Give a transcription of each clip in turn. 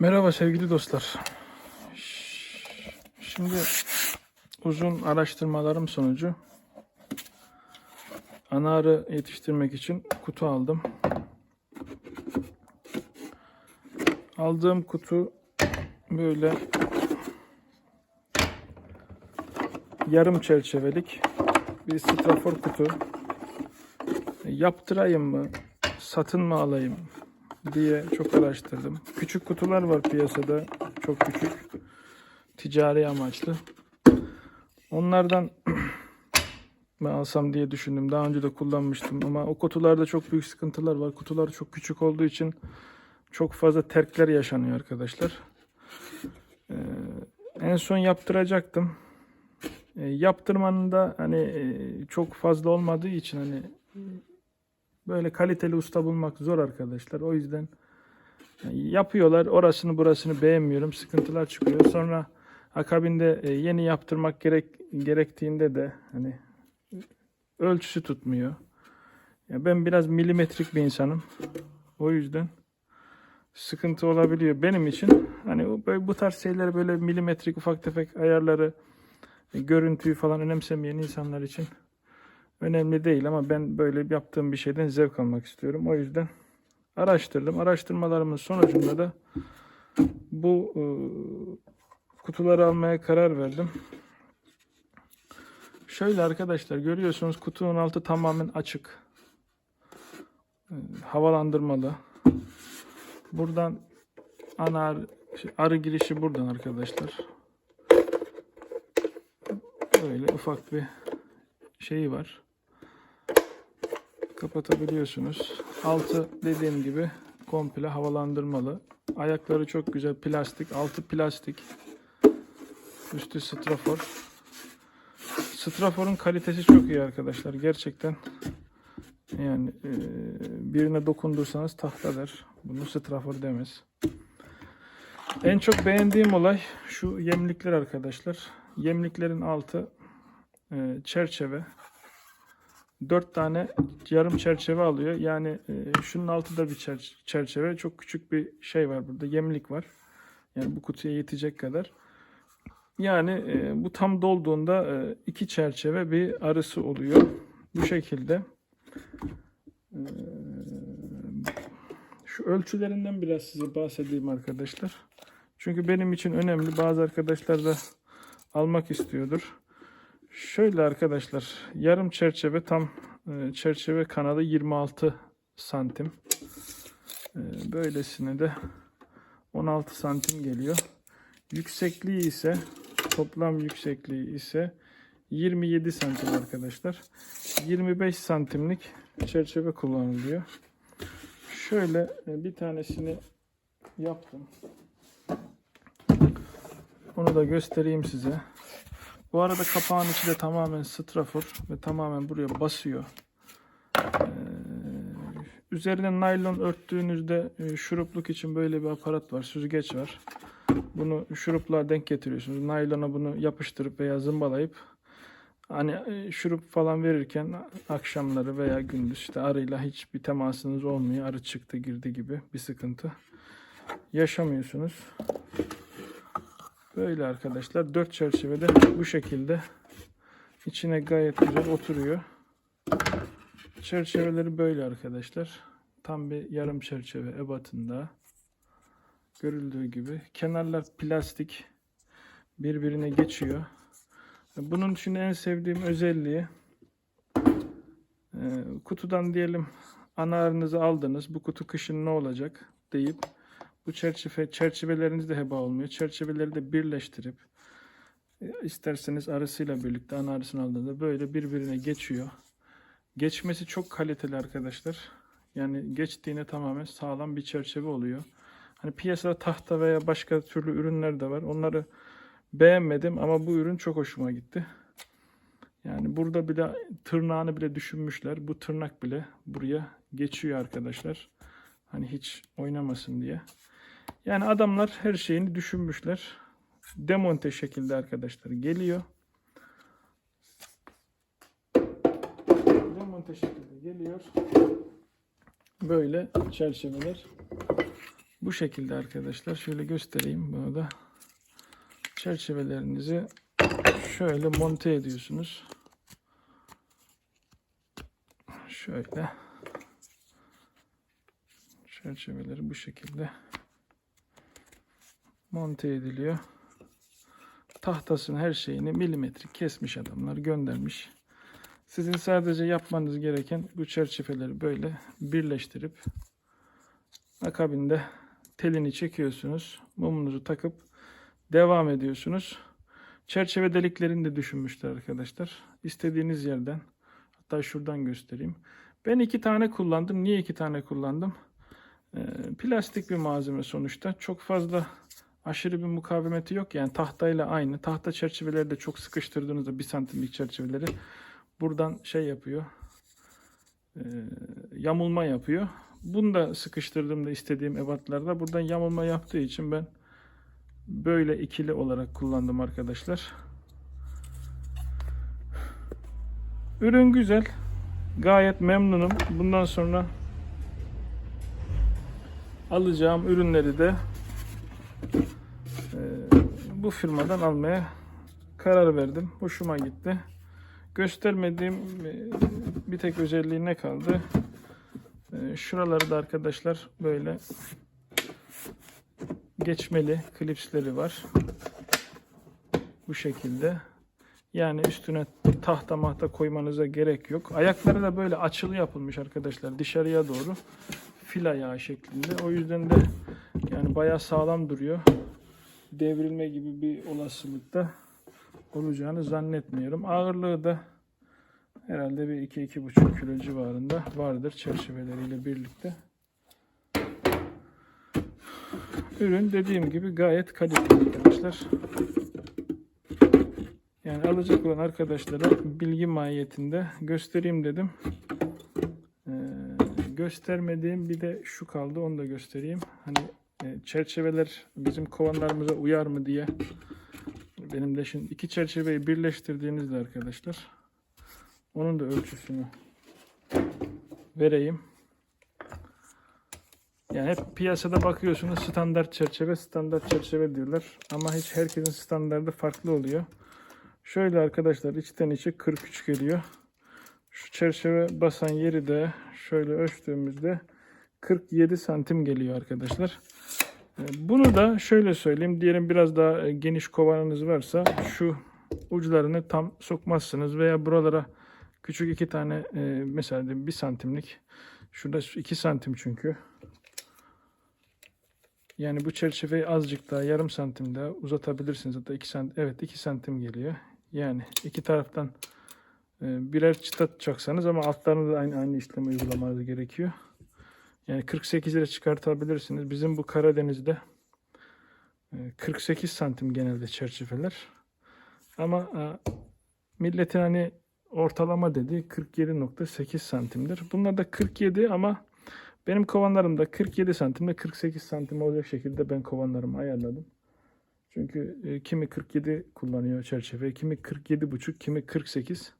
Merhaba sevgili dostlar. Şimdi uzun araştırmalarım sonucu anarı yetiştirmek için kutu aldım. Aldığım kutu böyle yarım çerçevelik bir strafor kutu. Yaptırayım mı, satın mı alayım diye çok araştırdım. Küçük kutular var piyasada, çok küçük, ticari amaçlı. Onlardan mı alsam diye düşündüm. Daha önce de kullanmıştım ama o kutularda çok büyük sıkıntılar var. Kutular çok küçük olduğu için çok fazla terkler yaşanıyor arkadaşlar. Ee, en son yaptıracaktım. Ee, yaptırmanın da hani e, çok fazla olmadığı için hani böyle kaliteli usta bulmak zor arkadaşlar. O yüzden yani yapıyorlar. Orasını burasını beğenmiyorum. Sıkıntılar çıkıyor. Sonra akabinde e, yeni yaptırmak gerek gerektiğinde de hani ölçüsü tutmuyor. Ya ben biraz milimetrik bir insanım. O yüzden sıkıntı olabiliyor benim için. Hani böyle bu tarz şeyler böyle milimetrik ufak tefek ayarları e, görüntüyü falan önemsemeyen insanlar için önemli değil ama ben böyle yaptığım bir şeyden zevk almak istiyorum. O yüzden araştırdım. Araştırmalarımın sonucunda da bu e, kutuları almaya karar verdim. Şöyle arkadaşlar görüyorsunuz kutunun altı tamamen açık. E, havalandırmalı. Buradan ana şey, arı girişi buradan arkadaşlar. Böyle ufak bir şeyi var. Kapatabiliyorsunuz. Altı dediğim gibi komple havalandırmalı. Ayakları çok güzel plastik. Altı plastik. Üstü strafor. Straforun kalitesi çok iyi arkadaşlar. Gerçekten yani e, birine dokundursanız tahta der. Bunu strafor demez. En çok beğendiğim olay şu yemlikler arkadaşlar. Yemliklerin altı e, çerçeve. Dört tane yarım çerçeve alıyor. Yani e, şunun altı da bir çer- çerçeve. Çok küçük bir şey var burada. Yemlik var. Yani bu kutuya yetecek kadar. Yani e, bu tam dolduğunda e, iki çerçeve bir arısı oluyor. Bu şekilde. E, şu ölçülerinden biraz size bahsedeyim arkadaşlar. Çünkü benim için önemli. Bazı arkadaşlar da almak istiyordur. Şöyle arkadaşlar yarım çerçeve tam e, çerçeve kanalı 26 santim. E, böylesine de 16 santim geliyor. Yüksekliği ise toplam yüksekliği ise 27 santim arkadaşlar. 25 santimlik çerçeve kullanılıyor. Şöyle e, bir tanesini yaptım. Onu da göstereyim size. Bu arada kapağın içi de tamamen strafor ve tamamen buraya basıyor. Ee, üzerine naylon örttüğünüzde e, şurupluk için böyle bir aparat var, süzgeç var. Bunu şurupla denk getiriyorsunuz. Naylona bunu yapıştırıp veya zımbalayıp hani e, şurup falan verirken akşamları veya gündüz işte arıyla hiçbir temasınız olmuyor. Arı çıktı girdi gibi bir sıkıntı yaşamıyorsunuz. Böyle arkadaşlar. Dört çerçevede bu şekilde içine gayet güzel oturuyor. Çerçeveleri böyle arkadaşlar. Tam bir yarım çerçeve ebatında. Görüldüğü gibi. Kenarlar plastik. Birbirine geçiyor. Bunun için en sevdiğim özelliği e, kutudan diyelim ana arınızı aldınız. Bu kutu kışın ne olacak deyip bu çerçeve çerçeveleriniz de heba olmuyor. Çerçeveleri de birleştirip e, isterseniz arısıyla birlikte ana arısını aldığınızda böyle birbirine geçiyor. Geçmesi çok kaliteli arkadaşlar. Yani geçtiğine tamamen sağlam bir çerçeve oluyor. Hani piyasada tahta veya başka türlü ürünler de var. Onları beğenmedim ama bu ürün çok hoşuma gitti. Yani burada bile tırnağını bile düşünmüşler. Bu tırnak bile buraya geçiyor arkadaşlar. Hani hiç oynamasın diye. Yani adamlar her şeyini düşünmüşler. Demonte şekilde arkadaşlar geliyor. Demonte şekilde geliyor. Böyle çerçeveler. Bu şekilde arkadaşlar. Şöyle göstereyim bunu da. Çerçevelerinizi şöyle monte ediyorsunuz. Şöyle. Çerçeveleri bu şekilde monte ediliyor. Tahtasını her şeyini milimetrik kesmiş adamlar göndermiş. Sizin sadece yapmanız gereken bu çerçeveleri böyle birleştirip akabinde telini çekiyorsunuz. Mumunuzu takıp devam ediyorsunuz. Çerçeve deliklerini de düşünmüşler arkadaşlar. İstediğiniz yerden hatta şuradan göstereyim. Ben iki tane kullandım. Niye iki tane kullandım? Ee, plastik bir malzeme sonuçta. Çok fazla aşırı bir mukavemeti yok. Yani tahtayla aynı. Tahta çerçeveleri de çok sıkıştırdığınızda bir santimlik çerçeveleri buradan şey yapıyor. e, yamulma yapıyor. Bunu da sıkıştırdığımda istediğim ebatlarda buradan yamulma yaptığı için ben böyle ikili olarak kullandım arkadaşlar. Ürün güzel. Gayet memnunum. Bundan sonra alacağım ürünleri de bu firmadan almaya karar verdim. Hoşuma gitti. Göstermediğim e, bir tek özelliği ne kaldı? E, Şuraları da arkadaşlar böyle geçmeli klipsleri var. Bu şekilde. Yani üstüne tahta mahta koymanıza gerek yok. Ayakları da böyle açılı yapılmış arkadaşlar dışarıya doğru. Fil ayağı şeklinde. O yüzden de yani bayağı sağlam duruyor. Devrilme gibi bir olasılıkta olacağını zannetmiyorum. Ağırlığı da herhalde bir 2-2,5 kilo civarında vardır çerçeveleriyle birlikte. Ürün dediğim gibi gayet kaliteli arkadaşlar. Yani alacak olan arkadaşlara bilgi mahiyetinde göstereyim dedim. Ee, göstermediğim bir de şu kaldı onu da göstereyim. Hani çerçeveler bizim kovanlarımıza uyar mı diye. Benim de şimdi iki çerçeveyi birleştirdiğinizde arkadaşlar onun da ölçüsünü vereyim. Yani hep piyasada bakıyorsunuz standart çerçeve standart çerçeve diyorlar. Ama hiç herkesin standardı farklı oluyor. Şöyle arkadaşlar içten içe 43 geliyor. Şu çerçeve basan yeri de şöyle ölçtüğümüzde 47 santim geliyor arkadaşlar. Bunu da şöyle söyleyeyim. Diyelim biraz daha e, geniş kovanınız varsa şu uçlarını tam sokmazsınız veya buralara küçük iki tane e, mesela bir santimlik şurada 2 santim çünkü. Yani bu çerçeveyi azıcık daha yarım santim daha uzatabilirsiniz. Hatta 2 santim, evet 2 santim geliyor. Yani iki taraftan e, birer çıta çaksanız ama altlarını da aynı, aynı işlemi uygulamanız gerekiyor. Yani 48 lira çıkartabilirsiniz. Bizim bu Karadeniz'de e, 48 santim genelde çerçeveler. Ama e, milletin hani ortalama dediği 47.8 santimdir. Bunlar da 47 ama benim kovanlarımda 47 santimle 48 santim olacak şekilde ben kovanlarımı ayarladım. Çünkü e, kimi 47 kullanıyor çerçeve, kimi 47,5, kimi 48.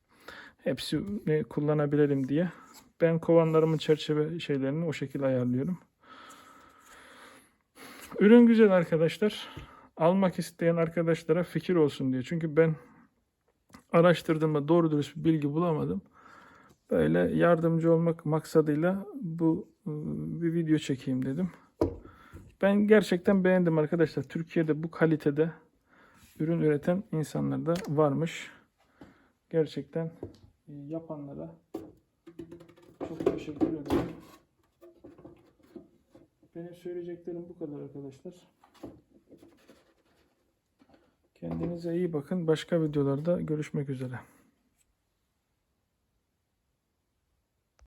Hepsini kullanabilelim diye. Ben kovanlarımın çerçeve şeylerini o şekilde ayarlıyorum. Ürün güzel arkadaşlar. Almak isteyen arkadaşlara fikir olsun diye. Çünkü ben araştırdığımda doğru dürüst bir bilgi bulamadım. Böyle yardımcı olmak maksadıyla bu e, bir video çekeyim dedim. Ben gerçekten beğendim arkadaşlar. Türkiye'de bu kalitede ürün üreten insanlar da varmış. Gerçekten yapanlara çok teşekkür ederim. Benim söyleyeceklerim bu kadar arkadaşlar. Kendinize iyi bakın. Başka videolarda görüşmek üzere.